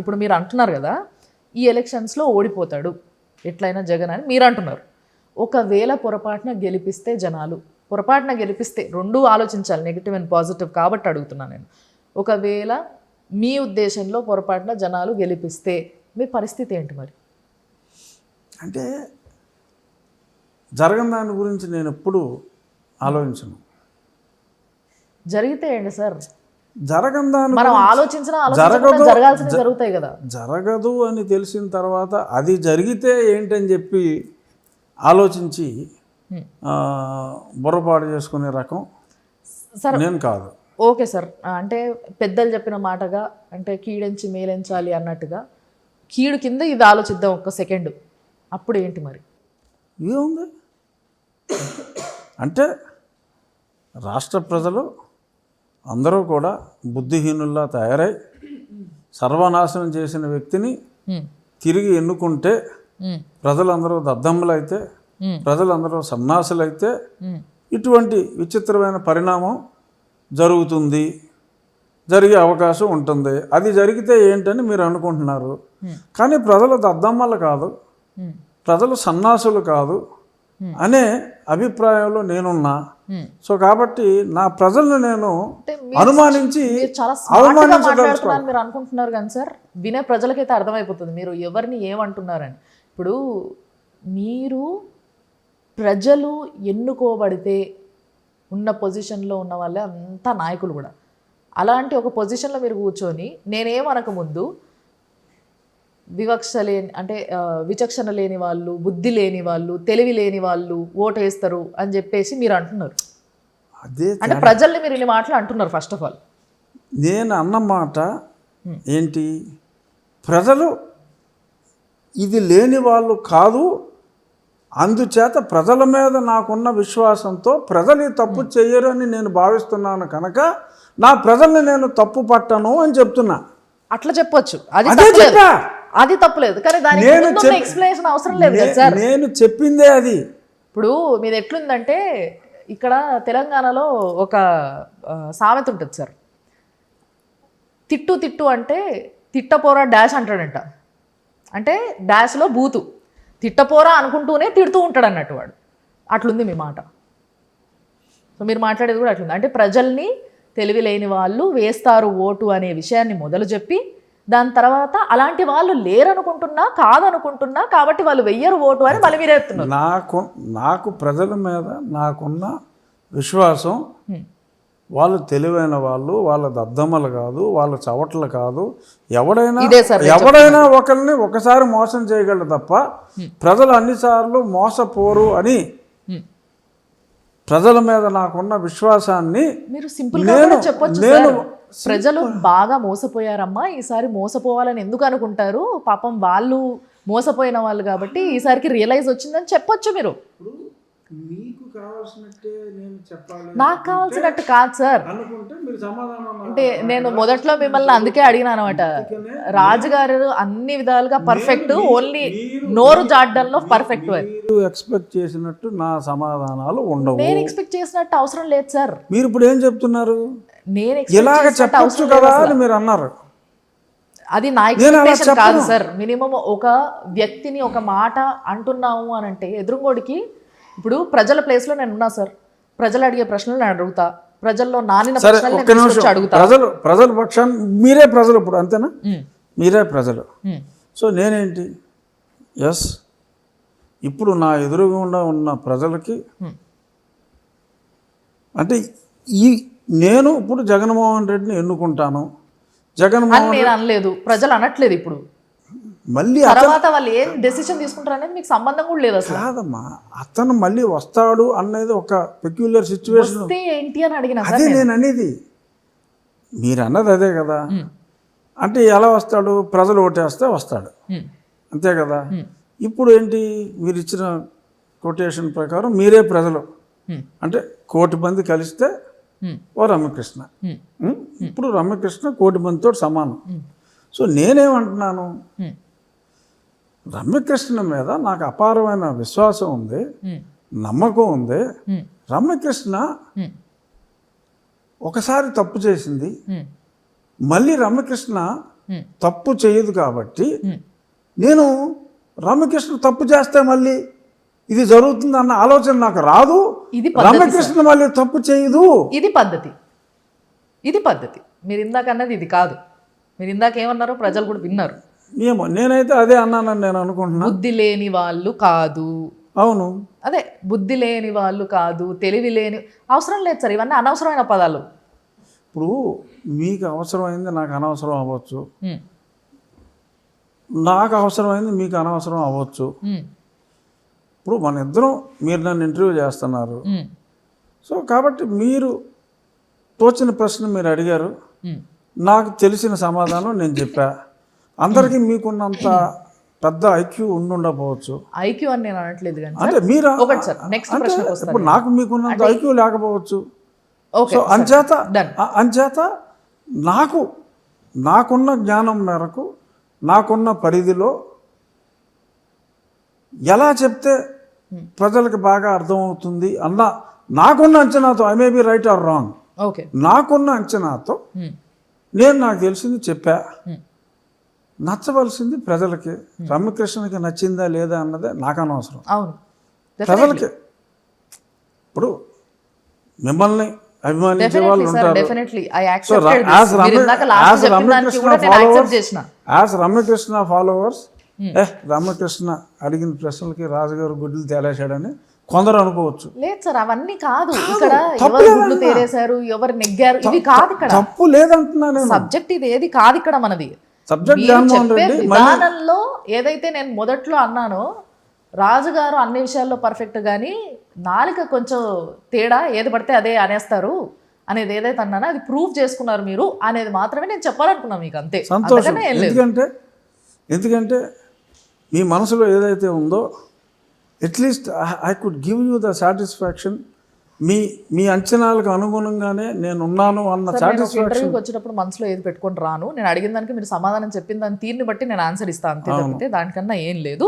ఇప్పుడు మీరు అంటున్నారు కదా ఈ ఎలక్షన్స్లో ఓడిపోతాడు. ఎట్లయినా జగన్ అని మీరు అంటున్నారు. ఒకవేళ పొరపాటున గెలిపిస్తే జనాలు పొరపాటున గెలిపిస్తే రెండు ఆలోచించాలి నెగిటివ్ అండ్ పాజిటివ్ కాబట్టి అడుగుతున్నాను నేను. ఒకవేళ మీ ఉద్దేశంలో పొరపాటున జనాలు గెలిపిస్తే మీ పరిస్థితి ఏంటి మరి? అంటే జరగని దాని గురించి నేను ఎప్పుడు ఆలోచించను. జరిగితే ఏంటి సార్? జరగని దాని మనం ఆలోచించిన జరగదు. జరుగుతాయి కదా. జరగదు అని తెలిసిన తర్వాత అది జరిగితే ఏంటని చెప్పి ఆలోచించి బుర్రపాటు చేసుకునే రకం సార్ నేను కాదు. Okay sir. అంటే పెద్దలు చెప్పిన మాటగా అంటే కీడెంచి మేలెంచాలి అన్నట్టుగా కీడు కింద ఇది ఆలోచిద్దాం ఒక్క సెకండ్. అప్పుడు ఏంటి మరి? ఏముంది? అంటే రాష్ట్ర ప్రజలు అందరూ కూడా బుద్ధిహీనుల్లా తయారై సర్వనాశనం చేసిన వ్యక్తిని తిరిగి ఎన్నుకుంటే ప్రజలందరూ దద్దమ్మలైతే ప్రజలందరూ సన్నాసులైతే ఇటువంటి విచిత్రమైన పరిణామం జరుగుతుంది జరిగే అవకాశం ఉంటుంది. అది జరిగితే ఏంటని మీరు అనుకుంటున్నారు. కానీ ప్రజలు దద్దమ్మలు కాదు ప్రజలు సన్నాసులు కాదు. అనే అభిప్రాయంలో నేనున్నా. సో కాబట్టి నా ప్రజల్ని నేను అనుమానించి మీరు అనుకుంటున్నారు కానీ సార్. వినే ప్రజలకైతే అర్థమైపోతుంది. మీరు ఎవరిని ఏమంటున్నారని. ఇప్పుడు మీరు ప్రజలు ఎన్నుకోబడితే ఉన్న పొజిషన్లో ఉన్న వాళ్ళే అంతా నాయకులు కూడా. అలాంటి ఒక పొజిషన్లో మీరు కూర్చొని నేనేమనక ముందు వివక్ష లేని అంటే విచక్షణ లేని వాళ్ళు బుద్ధి లేని వాళ్ళు తెలివి లేని వాళ్ళు ఓటేస్తారు అని చెప్పేసి మీరు అంటున్నారు. అదే అంటే ప్రజల్ని మీరు ఇన్ని మాటలు అంటున్నారు ఫస్ట్ ఆఫ్ ఆల్ నేను అన్న మాట ఏంటి? ప్రజలు ఇది లేని వాళ్ళు కాదు. అందుచేత ప్రజల మీద నాకున్న విశ్వాసంతో ప్రజలు తప్పు చెయ్యరు అని నేను భావిస్తున్నాను కనుక నా ప్రజల్ని నేను తప్పు పట్టను అని చెప్తున్నా. అట్లా చెప్పొచ్చు. అది చెప్పా. అది తప్పులేదు కానీ దానికి ఎక్స్ప్లెనేషన్ అవసరం లేదు సార్. నేను చెప్పిందే అది. ఇప్పుడు మీది ఎట్లుందంటే ఇక్కడ తెలంగాణలో ఒక సామెత ఉంటుంది సార్. తిట్టు తిట్టు అంటే తిట్టపోరా డాష్ అంటాడంట. అంటే డాష్లో బూతు. తిట్టపోరా అనుకుంటూనే తిడుతూ ఉంటాడు అన్నట్టు వాడు. అట్లుంది మీ మాట. సో మీరు మాట్లాడేది కూడా అట్లుంది. అంటే ప్రజల్ని తెలివి లేని వాళ్ళు వేస్తారు ఓటు అనే విషయాన్ని మొదలు చెప్పి దాని తర్వాత అలాంటి వాళ్ళు లేరనుకుంటున్నా కాదనుకుంటున్నా కాబట్టి వాళ్ళు వెయ్యరు ఓటు అని మళ్ళీ నాకు నాకు ప్రజల మీద నాకున్న విశ్వాసం. వాళ్ళు తెలివైన వాళ్ళు వాళ్ళ దద్దమ్మలు కాదు వాళ్ళ చవటలు కాదు ఎవడైనా ఎవడైనా ఒకరిని ఒకసారి మోసం చేయగలరు తప్ప ప్రజలు అన్నిసార్లు మోసపోరు అని. ప్రజల మీద నాకున్న విశ్వాసాన్ని నేను- నేను ప్రజలు బాగా మోసపోయారమ్మా ఈసారి మోసపోవాలని ఎందుకు అనుకుంటారు? పాపం వాళ్ళు మోసపోయిన వాళ్ళు కాబట్టి ఈసారికి రియలైజ్ వచ్చిందని చెప్పొచ్చు మీరు. మీకు కావాల్సినట్టే నేను చెప్పాలి నాకు కావాల్సినట్టు కాదు సార్. అనుకుంటే మీరు సమాధానం అంటే నేను మొదట్లో మిమ్మల్ని అందుకే అడిగినాను అనమాట. రాజుగారు అన్ని విధాలుగా పర్ఫెక్ట్ ఓన్లీ నోరు జాడ్డంలో పర్ఫెక్ట్ మీరు ఎక్స్పెక్ట్ చేసినట్టు నా సమాధానాలు ఉండవు. నేను ఎక్స్పెక్ట్ చేసినట్టు అవసరం లేదు సార్. మీరు ఇప్పుడు ఏం చెప్తున్నారు? నేను ఇలాగ చెప్పొచ్చు కదా. అని మీరు అన్నారు. అది నా ఎక్స్పెక్టేషన్ కాదు. సార్. మినిమం ఒక వ్యక్తిని ఒక మాట అంటున్నాము అని అంటే ఎదురుగోడికి ఇప్పుడు ప్రజల place లో నేను ఉన్నా సార్. ప్రజలు అడిగే ప్రశ్నలు నేను అడుగుతా. ప్రజల్లో నానిన ప్రశ్నలు అడుగుతా. ప్రజలు ప్రజల పక్షాన్ని మీరే ప్రజలు ఇప్పుడు అంతేనా? మీరే ప్రజలు. సో నేనేంటి? ఎస్ ఇప్పుడు నా ఎదురుగుండా ఉన్న ప్రజలకి. అంటే ఈ నేను ఇప్పుడు జగన్మోహన్ రెడ్డిని ఎన్నుకుంటాను. జగన్మోహన్ నేను అనలేదు. ప్రజలు అనట్లేదు ఇప్పుడు. మళ్ళీ తర్వాత వాళ్ళు ఏం డెసిషన్ తీసుకుంటారు అనేది మీకు సంబంధం కూడా లేదు అసలు. కాదమ్మా అతను మళ్ళీ వస్తాడు అనేది ఒక పెక్యులర్ సిచ్యువేషన్ ఏంటి అని అడిగిన అదే నేను. అనేది. మీరు అన్నది అదే కదా. అంటే ఎలా వస్తాడు? ప్రజలు ఓటేస్తే వస్తాడు. అంతే కదా. ఇప్పుడు ఏంటి? మీరు ఇచ్చిన కొటేషన్ ప్రకారం మీరే ప్రజలు. అంటే కోటి మంది కలిస్తే ఓ రమ్యకృష్ణ? ఇప్పుడు రమ్యకృష్ణ కోటి మందితో సమానం. సో నేనేమంటున్నాను? రమ్యకృష్ణ మీద నాకు అపారమైన విశ్వాసం ఉంది నమ్మకం ఉంది. రమ్యకృష్ణ ఒకసారి తప్పు చేసింది మళ్ళీ రమ్యకృష్ణ. తప్పు చేయదు కాబట్టి. నేను రామకృష్ణ తప్పు చేస్తే మళ్ళీ ఇది జరుగుతుంది అన్న ఆలోచన నాకు రాదు. ఇది రామకృష్ణ మళ్ళీ తప్పు చేయదు. ఇది పద్ధతి. ఇది పద్ధతి. మీరు ఇందాక అన్నది ఇది కాదు. మీరు ఇందాక ఏమన్నారో ప్రజలు కూడా విన్నారు. ఏమో నేనైతే అదే అన్నానని నేను అనుకుంటున్నా. బుద్ధి లేని వాళ్ళు కాదు. అవును. అదే బుద్ధి లేని వాళ్ళు కాదు తెలివి లేని అవసరం లేదు సార్. ఇవన్నీ అనవసరమైన పదాలు. ఇప్పుడు మీకు అవసరమైంది నాకు అనవసరం అవ్వచ్చు. నాకు అవసరమైంది మీకు అనవసరం అవ్వచ్చు. ఇప్పుడు మన ఇద్దరం మీరు నన్ను ఇంటర్వ్యూ చేస్తున్నారు. సో కాబట్టి మీరు తోచిన ప్రశ్న మీరు అడిగారు. నాకు తెలిసిన సమాధానం నేను చెప్పా. అందరికీ మీకున్నంత పెద్ద ఐక్యూ ఉండుండకపోవచ్చు. ఐక్యూ అని నేను అనట్లేదు అంటే మీరు? ఇప్పుడు నాకు మీకున్నంత ఐక్యూ లేకపోవచ్చు. సో అంచేత అంచేత నాకు నాకున్న జ్ఞానం మేరకు నాకున్న పరిధిలో ఎలా చెప్తే ప్రజలకు బాగా అర్థమవుతుంది అన్న నాకున్న అంచనాతో I may be right or wrong okay. నాకున్న అంచనాతో ఉమ్, నేను నాకు తెలిసింది చెప్పా. ఉమ్, నచ్చవలసింది ప్రజలకి రమ్యకృష్ణకి నచ్చిందా లేదా అన్నదే నాకు అనవసరం. ప్రజలకి ఇప్పుడు మిమ్మల్ని అభిమానించే వాళ్ళు ఉంటారు. యాజ్ రమ్యకృష్ణ ఫాలోవర్స్ ఏ రమ్యకృష్ణ అడిగిన ప్రశ్నలకి రాజుగారు గుడ్లు తేలేశాడని కొందరు అనుకోవచ్చు. లేదు సార్ అవన్నీ కాదు. ఇక్కడ ఎవరు గుడ్లు తేలేశారు ఎవరు నెగ్గారు ఇవి కాదు ఇక్కడ. తప్పు లేదంటున్నా నేను. సబ్జెక్ట్ ఇది ఏది కాదు ఇక్కడ మనది. సబ్జెక్ట్ విధానంలో ఏదైతే నేను మొదట్లో అన్నానో రాజుగారు అన్ని విషయాల్లో పర్ఫెక్ట్ కానీ నాలుక కొంచెం తేడా ఏది పడితే అదే అనేస్తారు అనేది ఏదైతే అన్నానో అది ప్రూవ్ చేసుకున్నారు మీరు అనేది మాత్రమే నేను చెప్పాలనుకున్నాను మీకు అంతే. సంతోషం. ఎందుకంటే ఎందుకంటే మీ మనసులో ఏదైతే ఉందో at least I could give you the satisfaction మీ మీ అంచనాలకు అనుగుణంగానే నేను ఉన్నాను అన్న సాటిస్ఫాక్షన్ వచ్చేటప్పుడు మనసులో ఏది పెట్టుకొని రాను. నేను అడిగిన దానికి మీరు సమాధానం చెప్పిన దాని తీరుని బట్టి నేను ఆన్సర్ ఇస్తాను అంతే తప్పితే దానికన్నా ఏం లేదు.